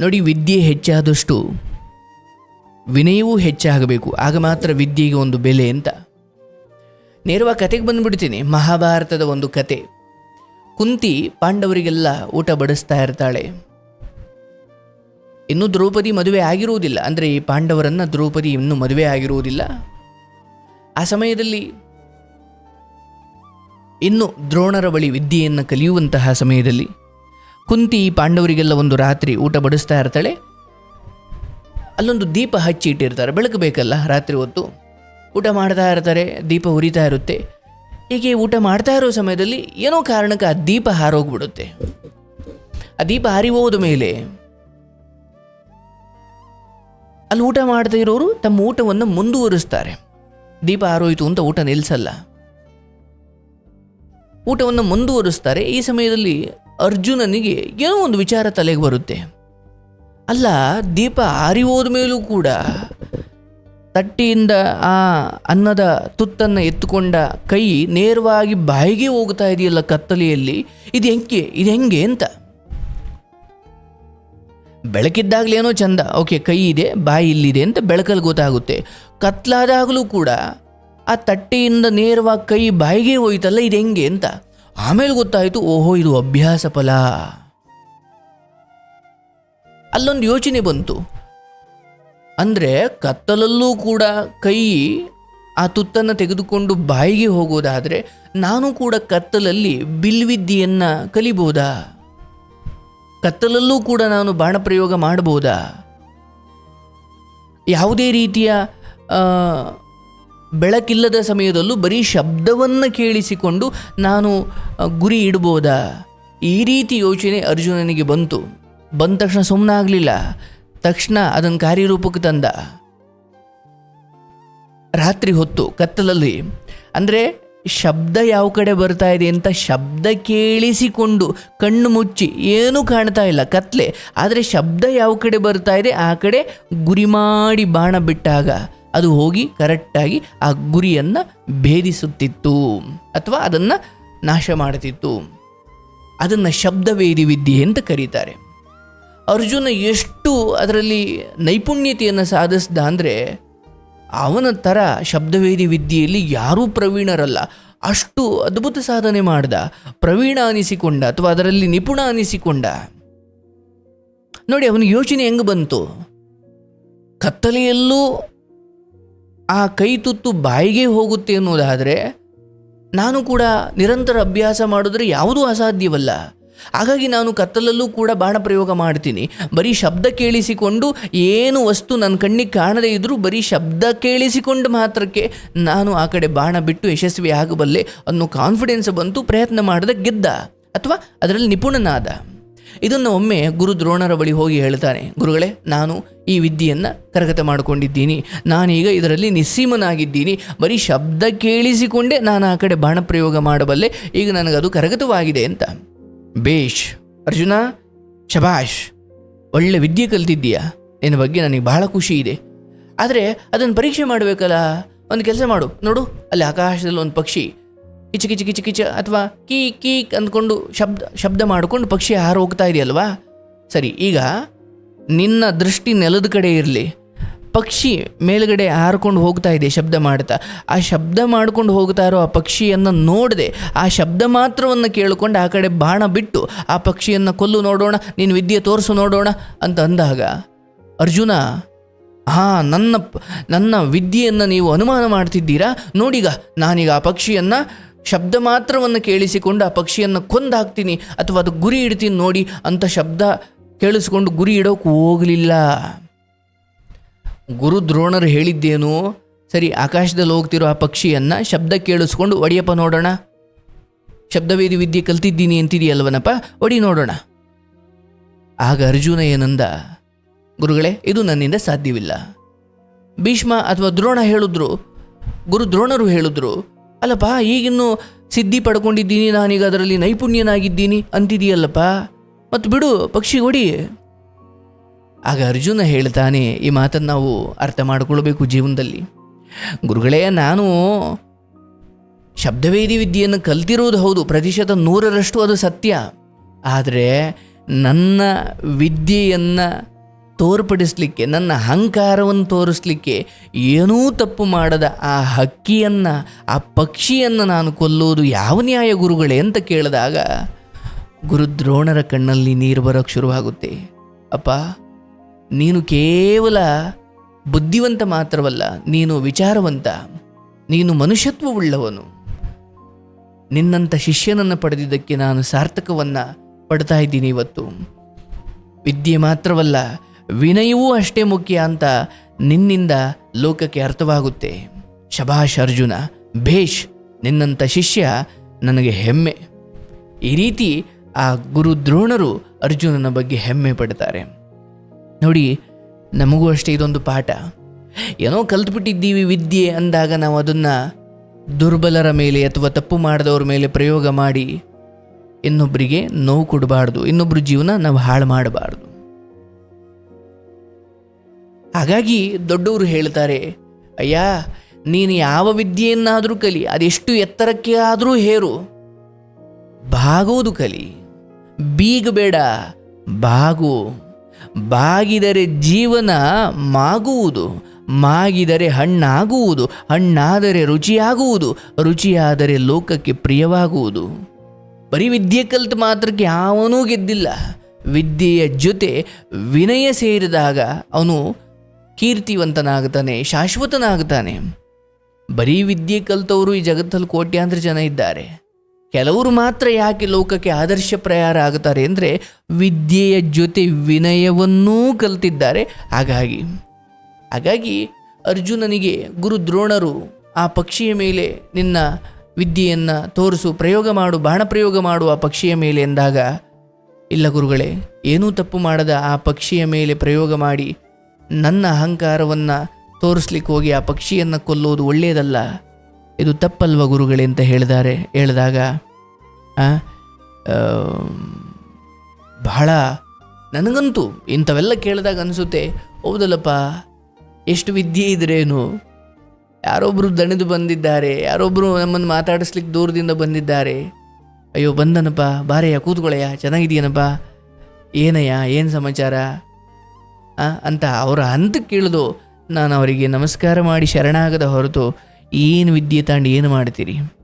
ನೋಡಿ, ವಿದ್ಯೆ ಹೆಚ್ಚಾದಷ್ಟು ವಿನಯವೂ ಹೆಚ್ಚಾಗಬೇಕು. ಆಗ ಮಾತ್ರ ವಿದ್ಯೆಗೆ ಒಂದು ಬೆಲೆ ಅಂತ. ನೇರವಾಗಿ ಕತೆಗೆ ಬಂದುಬಿಡ್ತೀನಿ. ಮಹಾಭಾರತದ ಒಂದು ಕತೆ. ಕುಂತಿ ಪಾಂಡವರಿಗೆಲ್ಲ ಊಟ ಬಡಿಸ್ತಾ ಇರ್ತಾಳೆ. ಇನ್ನೂ ದ್ರೌಪದಿ ಮದುವೆ ಆಗಿರುವುದಿಲ್ಲ. ಅಂದರೆ ಈ ಪಾಂಡವರನ್ನು ದ್ರೌಪದಿ ಇನ್ನೂ ಮದುವೆ ಆಗಿರುವುದಿಲ್ಲ. ಆ ಸಮಯದಲ್ಲಿ ಇನ್ನು ದ್ರೋಣರ ಬಳಿ ವಿದ್ಯೆಯನ್ನು ಕಲಿಯುವಂತಹ ಸಮಯದಲ್ಲಿ ಕುಂತಿ ಪಾಂಡವರಿಗೆಲ್ಲ ಒಂದು ರಾತ್ರಿ ಊಟ ಬಡಿಸ್ತಾ ಇರ್ತಾಳೆ. ಅಲ್ಲೊಂದು ದೀಪ ಹಚ್ಚಿ ಇಟ್ಟಿರ್ತಾರೆ. ಬೆಳಕು ಬೇಕಲ್ಲ ರಾತ್ರಿ ಹೊತ್ತು. ಊಟ ಮಾಡ್ತಾ ಇರ್ತಾರೆ. ದೀಪ ಉರಿತಾ ಇರುತ್ತೆ. ಹೀಗೆ ಊಟ ಮಾಡ್ತಾ ಇರೋ ಸಮಯದಲ್ಲಿ ಏನೋ ಕಾರಣಕ್ಕೆ ಆ ದೀಪ ಹಾರೋಗ್ಬಿಡುತ್ತೆ. ಆ ದೀಪ ಹಾರಿ ಹೋದ ಮೇಲೆ ಅಲ್ಲಿ ಊಟ ಮಾಡದೇ ಇರೋರು ತಮ್ಮ ಊಟವನ್ನು ಮುಂದುವರಿಸ್ತಾರೆ. ದೀಪ ಹಾರೋಯಿತು ಅಂತ ಊಟ ನಿಲ್ಲಿಸಲ್ಲ ಊಟವನ್ನು ಮುಂದುವರಿಸ್ತಾರೆ. ಈ ಸಮಯದಲ್ಲಿ ಅರ್ಜುನನಿಗೆ ಏನೋ ಒಂದು ವಿಚಾರ ತಲೆಗೆ ಬರುತ್ತೆ. ಅಲ್ಲ, ದೀಪ ಆರಿ ಹೋದ ಮೇಲೂ ಕೂಡ ತಟ್ಟಿಯಿಂದ ಆ ಅನ್ನದ ತುತ್ತನ್ನು ಎತ್ತುಕೊಂಡ ಕೈ ನೇರವಾಗಿ ಬಾಯಿಗೆ ಹೋಗ್ತಾ ಇದೆಯಲ್ಲ ಕತ್ತಲೆಯಲ್ಲಿ. ಇದು ಹೆಂಗೆ ಇದು ಹೆಂಗೆ ಅಂತ. ಬೆಳಕಿದ್ದಾಗಲೇನೋ ಚಂದ. ಓಕೆ, ಕೈ ಇದೆ, ಬಾಯಿ ಇಲ್ಲಿದೆ ಅಂತ ಬೆಳಕಲ್ಲಿ ಗೊತ್ತಾಗುತ್ತೆ. ಕತ್ಲಾದಾಗಲೂ ಕೂಡ ಆ ತಟ್ಟೆಯಿಂದ ನೇರವಾಗಿ ಕೈ ಬಾಯಿಗೆ ಹೋಯ್ತಲ್ಲ, ಇದು ಹೆಂಗೆ ಅಂತ. ಆಮೇಲೆ ಗೊತ್ತಾಯಿತು, ಓಹೋ, ಇದು ಅಭ್ಯಾಸ ಫಲ. ಅಲ್ಲೊಂದು ಯೋಚನೆ ಬಂತು. ಅಂದರೆ ಕತ್ತಲಲ್ಲೂ ಕೂಡ ಕೈ ಆ ತುತ್ತನ್ನು ತೆಗೆದುಕೊಂಡು ಬಾಯಿಗೆ ಹೋಗೋದಾದರೆ ನಾನು ಕೂಡ ಕತ್ತಲಲ್ಲಿ ಬಿಲ್ವಿದ್ಯೆಯನ್ನು ಕಲಿಬೋದಾ? ಕತ್ತಲಲ್ಲೂ ಕೂಡ ನಾನು ಬಾಣ ಪ್ರಯೋಗ ಮಾಡಬಹುದಾ ಯಾವುದೇ ರೀತಿಯ ಬೆಳಕಿಲ್ಲದ ಸಮಯದಲ್ಲೂ ಬರೀ ಶಬ್ದವನ್ನು ಕೇಳಿಸಿಕೊಂಡು ನಾನು ಗುರಿ ಇಡ್ಬೋದಾ? ಈ ರೀತಿ ಯೋಚನೆ ಅರ್ಜುನನಿಗೆ ಬಂತು. ಬಂದ ತಕ್ಷಣ ಸುಮ್ಮನಾಗಲಿಲ್ಲ ತಕ್ಷಣ ಅದನ್ನು ಕಾರ್ಯರೂಪಕ್ಕೆ ತಂದ. ರಾತ್ರಿ ಹೊತ್ತು ಕತ್ತಲಲ್ಲಿ. ಅಂದರೆ ಶಬ್ದ ಯಾವ ಕಡೆ ಬರ್ತಾ ಇದೆ ಅಂತ ಶಬ್ದ ಕೇಳಿಸಿಕೊಂಡು ಕಣ್ಣು ಮುಚ್ಚಿ ಏನೂ ಕಾಣ್ತಾ ಇಲ್ಲ ಕತ್ಲೆ. ಆದರೆ ಶಬ್ದ ಯಾವ ಕಡೆ ಬರ್ತಾ ಇದೆ ಆ ಕಡೆ ಗುರಿ ಮಾಡಿ ಬಾಣ ಬಿಟ್ಟಾಗ ಅದು ಹೋಗಿ ಕರೆಕ್ಟಾಗಿ ಆ ಗುರಿಯನ್ನು ಭೇದಿಸುತ್ತಿತ್ತು ಅಥವಾ ಅದನ್ನು ನಾಶ ಮಾಡುತ್ತಿತ್ತು ಅದನ್ನು ಶಬ್ದವೇದಿ ವಿದ್ಯೆ ಅಂತ ಕರೀತಾರೆ. ಅರ್ಜುನ ಎಷ್ಟು ಅದರಲ್ಲಿ ನೈಪುಣ್ಯತೆಯನ್ನು ಸಾಧಿಸ್ದ ಅಂದರೆ ಅವನ ಥರ ಶಬ್ದವೇದಿ ವಿದ್ಯೆಯಲ್ಲಿ ಯಾರೂ ಪ್ರವೀಣರಲ್ಲ. ಅಷ್ಟು ಅದ್ಭುತ ಸಾಧನೆ ಮಾಡ್ದ, ಪ್ರವೀಣ ಅನಿಸಿಕೊಂಡ ಅಥವಾ ಅದರಲ್ಲಿ ನಿಪುಣ ಅನಿಸಿಕೊಂಡ. ನೋಡಿ ಅವನಿಗೆ ಯೋಚನೆ ಹೆಂಗೆ ಬಂತು? ಕತ್ತಲೆಯಲ್ಲೂ ಆ ಕೈ ತುತ್ತು ಬಾಯಿಗೆ ಹೋಗುತ್ತೆ ಅನ್ನೋದಾದರೆ ನಾನು ಕೂಡ ನಿರಂತರ ಅಭ್ಯಾಸ ಮಾಡಿದ್ರೆ ಯಾವುದೂ ಅಸಾಧ್ಯವಲ್ಲ. ಹಾಗಾಗಿ ನಾನು ಕತ್ತಲಲ್ಲೂ ಕೂಡ ಬಾಣ ಪ್ರಯೋಗ ಮಾಡ್ತೀನಿ. ಬರೀ ಶಬ್ದ ಕೇಳಿಸಿಕೊಂಡು ಏನು ವಸ್ತು ನನ್ನ ಕಣ್ಣಿಗೆ ಕಾಣದೇ ಇದ್ದರೂ ಬರೀ ಶಬ್ದ ಕೇಳಿಸಿಕೊಂಡು ಮಾತ್ರಕ್ಕೆ ನಾನು ಆ ಕಡೆ ಬಾಣ ಬಿಟ್ಟು ಯಶಸ್ವಿ ಆಗಬಲ್ಲೆ ಅನ್ನೋ ಕಾನ್ಫಿಡೆನ್ಸ್ ಬಂತು ಪ್ರಯತ್ನ ಮಾಡಿದ ಗೆದ್ದ. ಅಥವಾ ಅದರಲ್ಲಿ ನಿಪುಣನಾದ. ಇದನ್ನು ಒಮ್ಮೆ ಗುರು ದ್ರೋಣರ ಬಳಿ ಹೋಗಿ ಹೇಳ್ತಾನೆ, ಗುರುಗಳೇ, ನಾನು ಈ ವಿದ್ಯೆಯನ್ನು ಕರಗತ ಮಾಡಿಕೊಂಡಿದ್ದೀನಿ. ನಾನೀಗ ಇದರಲ್ಲಿ ನಿಸ್ಸೀಮನಾಗಿದ್ದೀನಿ. ಬರೀ ಶಬ್ದ ಕೇಳಿಸಿಕೊಂಡೇ ನಾನು ಆ ಕಡೆ ಬಾಣ ಪ್ರಯೋಗ ಮಾಡಬಲ್ಲೆ, ಈಗ ನನಗದು ಕರಗತವಾಗಿದೆ ಅಂತ. ಬೇಷ್, ಅರ್ಜುನ, ಶಬಾಷ್, ಒಳ್ಳೆ ವಿದ್ಯೆ ಕಲ್ತಿದ್ದೀಯಾ? ನಿನ್ನ ಬಗ್ಗೆ ನನಗೆ ಬಹಳ ಖುಷಿ ಇದೆ. ಆದರೆ ಅದನ್ನು ಪರೀಕ್ಷೆ ಮಾಡಬೇಕಲ್ಲ, ಒಂದು ಕೆಲಸ ಮಾಡು, ನೋಡು, ಅಲ್ಲಿ ಆಕಾಶದಲ್ಲಿ ಒಂದು ಪಕ್ಷಿ ಕಿಚ ಕಿಚ ಕಿಚ ಕಿಚ ಅಥವಾ ಕೀ ಕೀ ಅಂದ್ಕೊಂಡು ಶಬ್ದ ಶಬ್ದ ಮಾಡಿಕೊಂಡು ಪಕ್ಷಿ ಹಾರು ಹೋಗ್ತಾ ಇದೆಯಲ್ವಾ? ಸರಿ, ಈಗ ನಿನ್ನ ದೃಷ್ಟಿ ನೆಲದ ಕಡೆ ಇರಲಿ. ಪಕ್ಷಿ ಮೇಲುಗಡೆ ಹಾರ್ಕೊಂಡು ಹೋಗ್ತಾ ಇದೆ ಶಬ್ದ ಮಾಡ್ತಾ. ಆ ಶಬ್ದ ಮಾಡ್ಕೊಂಡು ಹೋಗ್ತಾ ಇರೋ ಆ ಪಕ್ಷಿಯನ್ನು ನೋಡದೆ, ಆ ಶಬ್ದ ಮಾತ್ರವನ್ನು ಕೇಳಿಕೊಂಡು ಆ ಕಡೆ ಬಾಣ ಬಿಟ್ಟು, ಆ ಪಕ್ಷಿಯನ್ನು ಕೊಲ್ಲು ನೋಡೋಣ, ನೀನು ವಿದ್ಯೆ ತೋರಿಸು ನೋಡೋಣ ಅಂತ ಅಂದಾಗ, ಅರ್ಜುನ ಹಾಂ ನನ್ನ ನನ್ನ ವಿದ್ಯೆಯನ್ನು ನೀವು ಅನುಮಾನ ಮಾಡ್ತಿದ್ದೀರಾ? ನೋಡೀಗ, ನಾನೀಗ ಆ ಪಕ್ಷಿಯನ್ನು ಶಬ್ದ ಮಾತ್ರವನ್ನು ಕೇಳಿಸಿಕೊಂಡು ಆ ಪಕ್ಷಿಯನ್ನು ಕೊಂದಾಕ್ತೀನಿ ಅಥವಾ ಅದು ಗುರಿ ಇಡ್ತೀನಿ ನೋಡಿ ಅಂತ ಶಬ್ದ ಕೇಳಿಸ್ಕೊಂಡು ಗುರಿ ಇಡೋಕೆ ಹೋಗಲಿಲ್ಲ. ಗುರು ದ್ರೋಣರು ಹೇಳಿದ್ದೇನು? ಸರಿ, ಆಕಾಶದಲ್ಲಿ ಹೋಗ್ತಿರೋ ಆ ಪಕ್ಷಿಯನ್ನು ಶಬ್ದ ಕೇಳಿಸ್ಕೊಂಡು ಒಡಿಯಪ್ಪ ನೋಡೋಣ. ಶಬ್ದವೇದಿ ವಿದ್ಯೆ ಕಲ್ತಿದ್ದೀನಿ ಅಂತಿದೆಯಲ್ವನಪ್ಪ, ಒಡಿ ನೋಡೋಣ. ಆಗ ಅರ್ಜುನ ಏನಂದ? ಗುರುಗಳೇ, ಇದು ನನ್ನಿಂದ ಸಾಧ್ಯವಿಲ್ಲ. ಭೀಷ್ಮ ಅಥವಾ ದ್ರೋಣ ಹೇಳಿದ್ರು. ಗುರು ದ್ರೋಣರು ಹೇಳಿದ್ರು ಅಲ್ಲಪ್ಪ, ಈಗಿನ್ನು ಸಿದ್ಧಿ ಪಡ್ಕೊಂಡಿದ್ದೀನಿ, ನಾನೀಗ ಅದರಲ್ಲಿ ನೈಪುಣ್ಯನಾಗಿದ್ದೀನಿ ಅಂತಿದೆಯಲ್ಲಪ್ಪ. ಮತ್ತು ಬಿಡು, ಪಕ್ಷಿ ಹೊಡಿ ಆಗ ಅರ್ಜುನ ಹೇಳ್ತಾನೆ, ಈ ಮಾತನ್ನು ನಾವು ಅರ್ಥ ಮಾಡಿಕೊಳ್ಬೇಕು ಜೀವನದಲ್ಲಿ. ಗುರುಗಳೇ, ನಾನು ಶಬ್ದವೇದಿ ವಿದ್ಯೆಯನ್ನು ಕಲ್ತಿರುವುದು ಹೌದು, ಪ್ರತಿಶತ ನೂರರಷ್ಟು ಅದು ಸತ್ಯ. ಆದರೆ ನನ್ನ ವಿದ್ಯೆಯನ್ನು ತೋರ್ಪಡಿಸಲಿಕ್ಕೆ, ನನ್ನ ಅಹಂಕಾರವನ್ನು ತೋರಿಸ್ಲಿಕ್ಕೆ ಏನೂ ತಪ್ಪು ಮಾಡದ ಆ ಹಕ್ಕಿಯನ್ನು, ಆ ಪಕ್ಷಿಯನ್ನು ನಾನು ಕೊಲ್ಲುವುದು ಯಾವ ನ್ಯಾಯ ಗುರುಗಳೇ ಅಂತ ಕೇಳಿದಾಗ ಗುರುದ್ರೋಣರ ಕಣ್ಣಲ್ಲಿ ನೀರು ಬರೋಕ್ಕೆ ಶುರುವಾಗುತ್ತೆ. ಅಪ್ಪ, ನೀನು ಕೇವಲ ಬುದ್ಧಿವಂತ ಮಾತ್ರವಲ್ಲ, ನೀನು ವಿಚಾರವಂತ, ನೀನು ಮನುಷ್ಯತ್ವವುಳ್ಳವನು. ನಿನ್ನಂಥ ಶಿಷ್ಯನನ್ನು ಪಡೆದಿದ್ದಕ್ಕೆ ನಾನು ಸಾರ್ಥಕವನ್ನು ಪಡ್ತಾ ಇದ್ದೀನಿ ಇವತ್ತು. ವಿದ್ಯೆ ಮಾತ್ರವಲ್ಲ ವಿನಯವೂ ಅಷ್ಟೇ ಮುಖ್ಯ ಅಂತ ನಿನ್ನಿಂದ ಲೋಕಕ್ಕೆ ಅರ್ಥವಾಗುತ್ತೆ. ಶಭಾಷ್ ಅರ್ಜುನ, ಭೇಷ್ ನಿನ್ನಂಥ ಶಿಷ್ಯ ನನಗೆ ಹೆಮ್ಮೆ. ಈ ರೀತಿ ಆ ಗುರು ದ್ರೋಣರು ಅರ್ಜುನನ ಬಗ್ಗೆ ಹೆಮ್ಮೆ ಪಡ್ತಾರೆ. ನೋಡಿ, ನಮಗೂ ಅಷ್ಟೇ ಇದೊಂದು ಪಾಠ. ಏನೋ ಕಲ್ತ್ಬಿಟ್ಟಿದ್ದೀವಿ ವಿದ್ಯೆ ಅಂದಾಗ ನಾವು ಅದನ್ನು ದುರ್ಬಲರ ಮೇಲೆ ಅಥವಾ ತಪ್ಪು ಮಾಡಿದವ್ರ ಮೇಲೆ ಪ್ರಯೋಗ ಮಾಡಿ ಇನ್ನೊಬ್ಬರಿಗೆ ನೋವು ಕೊಡಬಾರ್ದು ಇನ್ನೊಬ್ಬರ ಜೀವನ ನಾವು ಹಾಳು ಮಾಡಬಾರ್ದು. ಹಾಗಾಗಿ ದೊಡ್ಡವರು ಹೇಳ್ತಾರೆ, ಅಯ್ಯ, ನೀನು ಯಾವ ವಿದ್ಯೆಯನ್ನಾದರೂ ಕಲಿ, ಅದೆಷ್ಟು ಎತ್ತರಕ್ಕೆ ಆದರೂ ಹೇರು. ಬಾಗೋದು ಕಲಿ. ಬೀಗಬೇಡ, ಬಾಗು. ಬಾಗಿದರೆ ಜೀವನ ಮಾಗುವುದು, ಮಾಗಿದರೆ ಹಣ್ಣಾಗುವುದು, ಹಣ್ಣಾದರೆ ರುಚಿಯಾಗುವುದು, ರುಚಿಯಾದರೆ ಲೋಕಕ್ಕೆ ಪ್ರಿಯವಾಗುವುದು. ಬರೀ ವಿದ್ಯೆ ಕಲಿತು ಮಾತ್ರಕ್ಕೆ ಯಾವನೂ ಗೆದ್ದಿಲ್ಲ. ವಿದ್ಯೆಯ ಜೊತೆ ವಿನಯ ಸೇರಿದಾಗ ಅವನು ಕೀರ್ತಿವಂತನಾಗ್ತಾನೆ, ಶಾಶ್ವತನಾಗ್ತಾನೆ. ಬರೀ ವಿದ್ಯೆ ಕಲ್ತವರು ಈ ಜಗತ್ತಲ್ಲಿ ಕೋಟ್ಯಾಂತರ ಜನ ಇದ್ದಾರೆ. ಕೆಲವರು ಮಾತ್ರ ಯಾಕೆ ಲೋಕಕ್ಕೆ ಆದರ್ಶ ಪ್ರಯಾರ ಆಗುತ್ತಾರೆ ಅಂದರೆ ವಿದ್ಯೆಯ ಜೊತೆ ವಿನಯವನ್ನೂ ಕಲ್ತಿದ್ದಾರೆ. ಹಾಗಾಗಿ ಹಾಗಾಗಿ ಅರ್ಜುನನಿಗೆ ಗುರು ದ್ರೋಣರು ಆ ಪಕ್ಷಿಯ ಮೇಲೆ ನಿನ್ನ ವಿದ್ಯೆಯನ್ನು ತೋರಿಸು, ಪ್ರಯೋಗ ಮಾಡು, ಬಾಣ ಪ್ರಯೋಗ ಮಾಡು ಆ ಪಕ್ಷಿಯ ಮೇಲೆ ಎಂದಾಗ, ಇಲ್ಲ ಗುರುಗಳೇ, ಏನೂ ತಪ್ಪು ಮಾಡದ ಆ ಪಕ್ಷಿಯ ಮೇಲೆ ಪ್ರಯೋಗ ಮಾಡಿ ನನ್ನ ಅಹಂಕಾರವನ್ನು ತೋರಿಸ್ಲಿಕ್ಕೆ ಹೋಗಿ ಆ ಪಕ್ಷಿಯನ್ನು ಕೊಲ್ಲೋದು ಒಳ್ಳೆಯದಲ್ಲ. ಇದು ತಪ್ಪಲ್ವ ಗುರುಗಳೇ ಅಂತ ಹೇಳಿದ್ದಾರೆ. ಹೇಳಿದಾಗ ಬಹಳ ನನಗಂತೂ ಇಂಥವೆಲ್ಲ ಕೇಳಿದಾಗ ಅನಿಸುತ್ತೆ, ಹೌದಲ್ಲಪ್ಪ, ಎಷ್ಟು ವಿದ್ಯೆ ಇದ್ರೇನು? ಯಾರೊಬ್ಬರು ದಣಿದು ಬಂದಿದ್ದಾರೆ ಯಾರೊಬ್ಬರು ನಮ್ಮನ್ನು ಮಾತಾಡಿಸ್ಲಿಕ್ಕೆ ದೂರದಿಂದ ಬಂದಿದ್ದಾರೆ. ಅಯ್ಯೋ ಬಂದನಪ್ಪ, ಬಾರಯ್ಯ ಕೂತ್ಕೊಳ್ಳಯ್ಯ ಚೆನ್ನಾಗಿದೆಯೇನಪ್ಪ ಏನಯ್ಯ, ಏನು ಸಮಾಚಾರ? ಅಂತ ಅವರ ಅಂತ ಕೇಳಿದು ನಾನು ಅವರಿಗೆ ನಮಸ್ಕಾರ ಮಾಡಿ ಶರಣಾಗದ ಹೊರತು ಏನು ವಿದ್ಯೆ ತಾಂಡು ಏನು ಮಾಡ್ತೀರಿ?